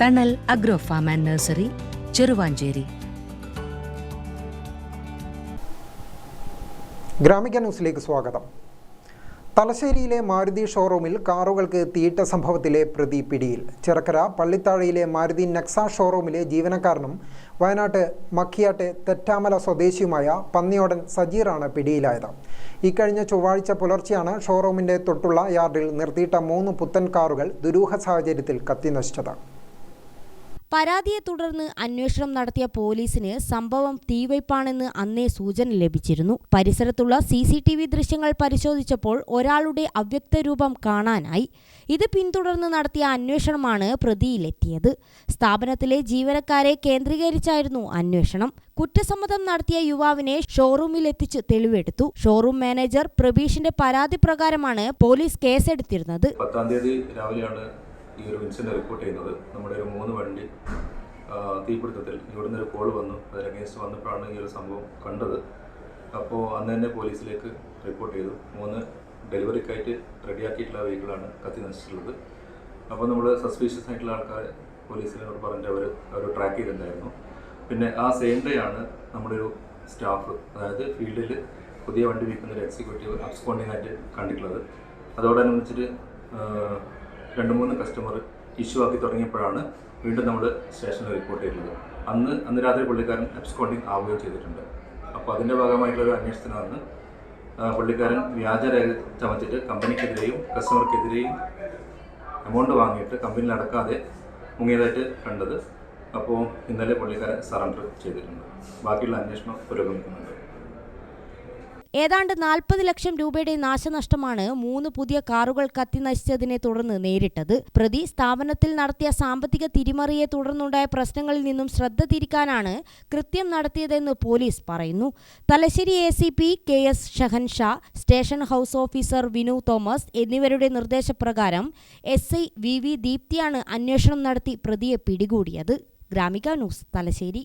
Thanal agro farm and nursery Cheruvanchery Gramika ന്യൂസിലേക്ക് സ്വാഗതം. തലശ്ശേരിയിലെ മാരുതി ഷോറൂമിൽ കാറുകൾക്ക് തീയിട്ട സംഭവത്തിലെ പ്രതി പിടിയിൽ. ചിറക്കര പള്ളിത്താഴയിലെ മാരുതി നെക്സ ഷോറൂമിലെ ജീവനക്കാരനും വയനാട്ട് മക്കിയാട്ടെ തെറ്റാമല സ്വദേശിയുമായ പന്നിയോടൻ സജീറാണ് പിടിയിലായത്. ഇക്കഴിഞ്ഞ ചൊവ്വാഴ്ച പുലർച്ചെയാണ് ഷോറൂമിന്റെ തൊട്ടുള്ള യാർഡിൽ നിർത്തിയിട്ട മൂന്ന് പുത്തൻ കാറുകൾ ദുരൂഹ സാഹചര്യത്തിൽ കത്തിനശിച്ചത് പരാതിയെ തുടർന്ന് അന്വേഷണം നടത്തിയ പോലീസിന് സംഭവം തീവയ്പാണെന്ന് അന്നേ സൂചന ലഭിച്ചിരുന്നു. പരിസരത്തുള്ള സി സി ടി വി ദൃശ്യങ്ങൾ പരിശോധിച്ചപ്പോൾ ഒരാളുടെ അവ്യക്ത രൂപം കാണാനായി. ഇത് പിന്തുടർന്ന് നടത്തിയ അന്വേഷണമാണ് പ്രതിയിലെത്തിയത്. സ്ഥാപനത്തിലെ ജീവനക്കാരെ കേന്ദ്രീകരിച്ചായിരുന്നു അന്വേഷണം. കുറ്റസമ്മതം നടത്തിയ യുവാവിനെ ഷോറൂമിൽ എത്തിച്ച് തെളിവെടുത്തു. ഷോറൂം മാനേജർ പ്രബീഷിന്റെ പരാതി പ്രകാരമാണ് പോലീസ് കേസെടുത്തിരുന്നത്. പത്താം തീയതി രാവിലെയാണ് ഈ ഒരു ഇൻസിഡന്റ് റിപ്പോർട്ട് ചെയ്യുന്നത്. നമ്മുടെ ഒരു മൂന്ന് വണ്ടി തീപിടുത്തത്തിൽ ഇവിടുന്ന് ഒരു കോൾ വന്നു. അതിൽ അഗേൻസ്റ്റ് വന്നപ്പോഴാണ് ഈ ഒരു സംഭവം കണ്ടത്. അപ്പോൾ അന്ന് തന്നെ പോലീസിലേക്ക് റിപ്പോർട്ട് ചെയ്തു. മൂന്ന് ഡെലിവറിക്കായിട്ട് റെഡിയാക്കിയിട്ടുള്ള വെഹിക്കിളാണ് കത്തി നശിച്ചിട്ടുള്ളത്. അപ്പോൾ നമ്മൾ സസ്പീഷ്യസ് ആയിട്ടുള്ള ആൾക്കാരെ പോലീസിനോട് പറഞ്ഞിട്ട് അവർ അവർ ട്രാക്ക് ചെയ്തിട്ടുണ്ടായിരുന്നു. പിന്നെ ആ സെയിം ഡേ ആണ് നമ്മുടെ ഒരു സ്റ്റാഫ് അതായത് ഫീൽഡിൽ പുതിയ വണ്ടി വിൽക്കുന്ന ഒരു എക്സിക്യൂട്ടീവ് അബ്സ്കോണ്ടിങ് ആയിട്ട് കണ്ടിട്ടുള്ളത്. അതോടനുബന്ധിച്ചിട്ട് രണ്ട് മൂന്ന് കസ്റ്റമർ ഇഷ്യൂ ആക്കി തുടങ്ങിയപ്പോഴാണ് വീണ്ടും നമ്മൾ സ്റ്റേഷനിൽ റിപ്പോർട്ട് ചെയ്തത്. അന്ന് അന്ന് രാത്രി പുള്ളിക്കാരൻ അബ്സ്കോണ്ടിങ് ആവുകയും ചെയ്തിട്ടുണ്ട്. അപ്പോൾ അതിന്റെ ഭാഗമായിട്ടുള്ള ഒരു അന്വേഷണത്തിനാണ് പുള്ളിക്കാരൻ വ്യാജരേഖ ചമച്ചിട്ട് കമ്പനിക്കെതിരെയും കസ്റ്റമർക്കെതിരെയും എമൗണ്ട് വാങ്ങിയിട്ട് കമ്പനിയിൽ അടക്കാതെ മുങ്ങിയതായിട്ട് കണ്ടത്. അപ്പോൾ ഇന്നലെ പുള്ളിക്കാരൻ സറണ്ടർ ചെയ്തിട്ടുണ്ട്. ബാക്കിയുള്ള അന്വേഷണം പുരോഗമിക്കുന്നുണ്ട്. ഏതാണ്ട് നാൽപ്പത് ലക്ഷം രൂപയുടെ നാശനഷ്ടമാണ് മൂന്ന് പുതിയ കാറുകൾ കത്തിനശിച്ചതിനെ തുടർന്ന് നേരിട്ടത്. പ്രതി സ്ഥാപനത്തിൽ നടത്തിയ സാമ്പത്തിക തിരിമറിയെ തുടർന്നുണ്ടായ പ്രശ്നങ്ങളിൽ നിന്നും ശ്രദ്ധ തിരിക്കാനാണ് കൃത്യം നടത്തിയതെന്ന് പോലീസ് പറയുന്നു. Thalassery A C P K S Shahanshah station house officer Vinu Thomas എന്നിവരുടെ നിർദ്ദേശപ്രകാരം എസ് ഐ വി വി ദീപ്തിയാണ് അന്വേഷണം നടത്തി പ്രതിയെ പിടികൂടിയത്. Gramika news Thalassery.